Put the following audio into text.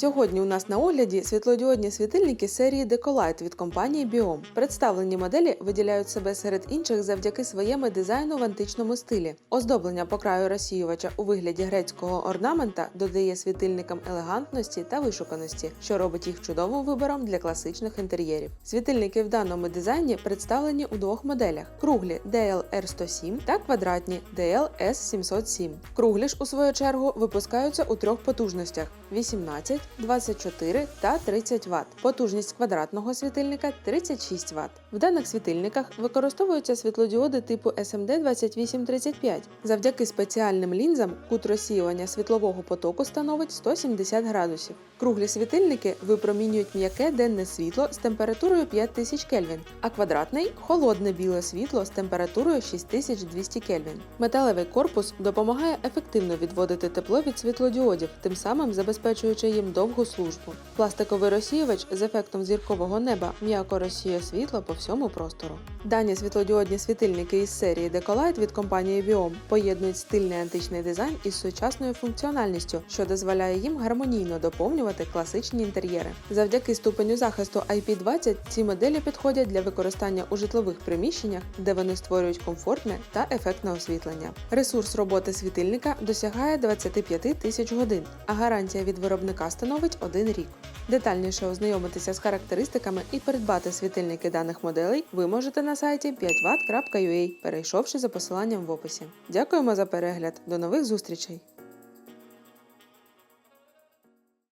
Сьогодні у нас на огляді світлодіодні світильники серії Decolite від компанії Biom. Представлені моделі виділяють себе серед інших завдяки своєму дизайну в античному стилі. Оздоблення по краю розсіювача у вигляді грецького орнамента додає світильникам елегантності та вишуканості, що робить їх чудовим вибором для класичних інтер'єрів. Світильники в даному дизайні представлені у двох моделях: круглі DLR107 та квадратні DLS707. Круглі ж у свою чергу випускаються у трьох потужностях: 18, 24 та 30 Вт. Потужність квадратного світильника 36 Вт. В даних світильниках використовуються світлодіоди типу SMD2835. Завдяки спеціальним лінзам кут розсіювання світлового потоку становить 170 градусів. Круглі світильники випромінюють м'яке денне світло з температурою 5000 Кельвін, а квадратний холодне біле світло з температурою 6200 Кельвін. Металевий корпус допомагає ефективно відводити тепло від світлодіодів, тим самим забезпечуючи їм довгу службу. Пластиковий розсіювач з ефектом зіркового неба м'яко розсіює світло по всьому простору. Дані світлодіодні світильники із серії Decolite від компанії Biom поєднують стильний античний дизайн із сучасною функціональністю, що дозволяє їм гармонійно доповнювати класичні інтер'єри. Завдяки ступеню захисту IP20 ці моделі підходять для використання у житлових приміщеннях, де вони створюють комфортне та ефектне освітлення. Ресурс роботи світильника досягає 25 тисяч годин, а гарантія від виробника становить 1 рік. Детальніше ознайомитися з характеристиками і придбати світильники даних моделей ви можете на сайті 5watt.ua, перейшовши за посиланням в описі. Дякуємо за перегляд. До нових зустрічей!